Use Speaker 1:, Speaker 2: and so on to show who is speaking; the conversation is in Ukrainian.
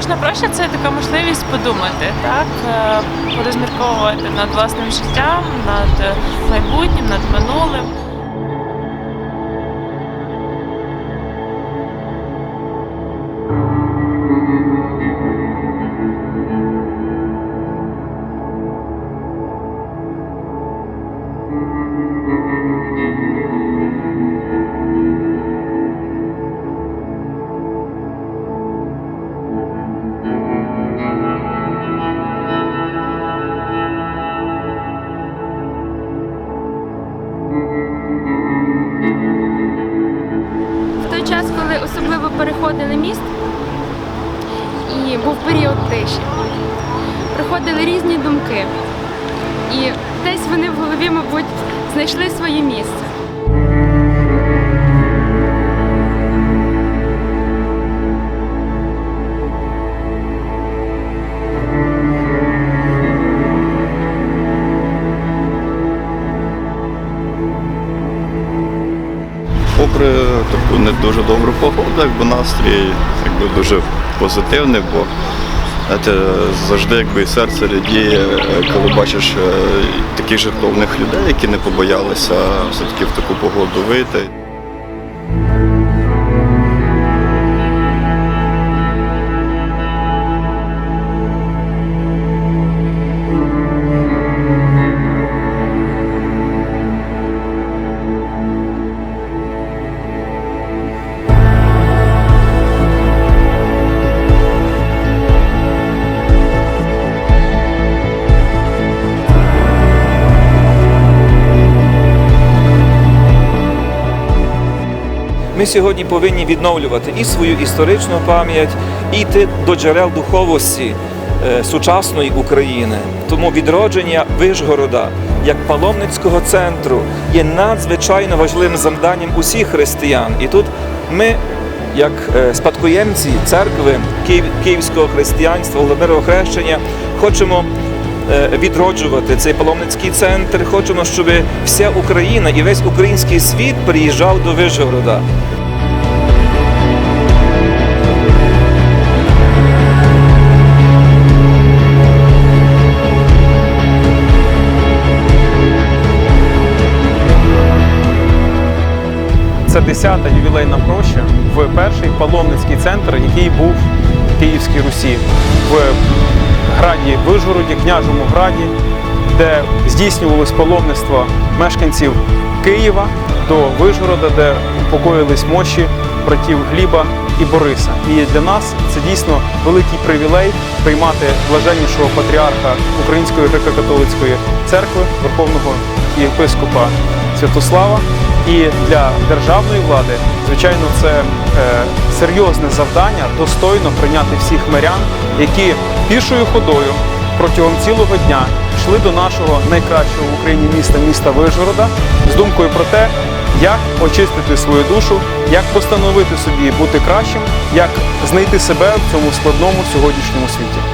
Speaker 1: Кожна проща це така можливість подумати, так е, порозмірковувати над власним життям, над е, майбутнім, над минулим.
Speaker 2: В переходили міст, і був період тиші, приходили різні думки. І десь вони в голові, мабуть, знайшли своє місце.
Speaker 3: Попри таку не дуже добру погоду, якби настрій якби дуже позитивний, бо знаєте, завжди якби серце радіє, коли бачиш е, таких жертовних людей, які не побоялися все-таки в таку погоду вийти.
Speaker 4: Ми сьогодні повинні відновлювати і свою історичну пам'ять, і йти до джерел духовості е, сучасної України. Тому відродження Вишгорода як паломницького центру є надзвичайно важливим завданням усіх християн. І тут ми, як е, спадкоємці церкви Київ- Київського християнства, Володимирового хрещення, хочемо відроджувати цей паломницький центр. Хочемо, щоб вся Україна і весь український світ приїжджав до Вишгорода.
Speaker 5: Це 10-та ювілейна проща в перший паломницький центр, який був в Київській Русі, в граді Вижгороді, княжому граді, де здійснювалось паломництво мешканців Києва до Вижгорода, де упокоїлись мощі братів Гліба і Бориса. І для нас це дійсно великий привілей приймати блаженнішого патріарха Української греко-католицької церкви, Верховного єпископа Святослава. І для державної влади, звичайно, це е, серйозне завдання достойно прийняти всіх мирян, які пішою ходою протягом цілого дня йшли до нашого найкращого в Україні міста, міста Вижгорода, з думкою про те, як очистити свою душу, як постановити собі бути кращим, як знайти себе в цьому складному сьогоднішньому світі.